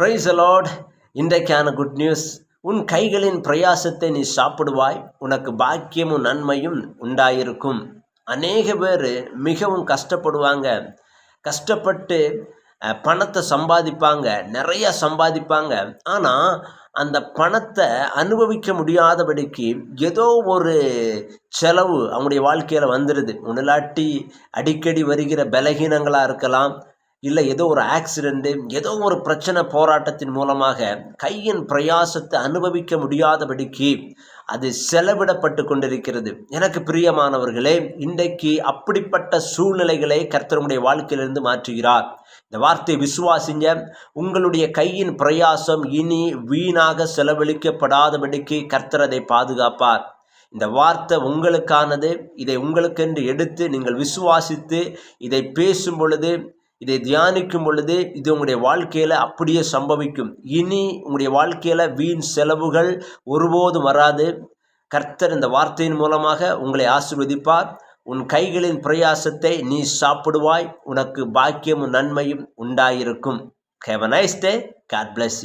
Price allot இன்றைக்கான good news உன் கைகளின் பிரயாசத்தை நீ சாப்பிடுவாய். உனக்கு பாக்கியமும் நன்மையும் உண்டாயிருக்கும். அநேக பேர் மிகவும் கஷ்டப்படுவாங்க. கஷ்டப்பட்டு பணத்தை சம்பாதிப்பாங்க. நிறைய சம்பாதிப்பாங்க. ஆனால் அந்த பணத்தை அனுபவிக்க முடியாதபடிக்கு ஏதோ ஒரு செலவு அவங்களுடைய வாழ்க்கையில் வந்துடுது முன்னாட்டி அடிக்கடி வருகிற பலகீனங்களாக இருக்கலாம். இல்லை ஏதோ ஒரு ஆக்சிடெண்ட்டு ஏதோ ஒரு பிரச்சனை போராட்டத்தின் மூலமாக கையின் பிரயாசத்தை அனுபவிக்க முடியாதபடிக்கு அது செலவிடப்பட்டு கொண்டிருக்கிறது. எனக்கு பிரியமானவர்களே இன்றைக்கு அப்படிப்பட்ட சூழ்நிலைகளை கர்த்தருடைய வாழ்க்கையிலிருந்து மாற்றுகிறார். இந்த வார்த்தையை விசுவாசிங்க. உங்களுடைய கையின் பிரயாசம் இனி வீணாக செலவழிக்கப்படாதபடிக்கு கர்த்தர் அதை பாதுகாப்பார். இந்த வார்த்தை உங்களுக்கானது. இதை உங்களுக்கென்று எடுத்து நீங்கள் விசுவாசித்து இதை பேசும் பொழுது இதை தியானிக்கும் பொழுது இது உங்களுடைய வாழ்க்கையில் அப்படியே சம்பவிக்கும். இனி உங்களுடைய வாழ்க்கையில் வீண் செலவுகள் ஒருபோதும் வராது. கர்த்தர் இந்த வார்த்தையின் மூலமாக உங்களை ஆசீர்வதிப்பார். உன் கைகளின் பிரயாசத்தை நீ சாப்பிடுவாய். உனக்கு பாக்கியமும் நன்மையும் உண்டாயிருக்கும். Have a nice day God bless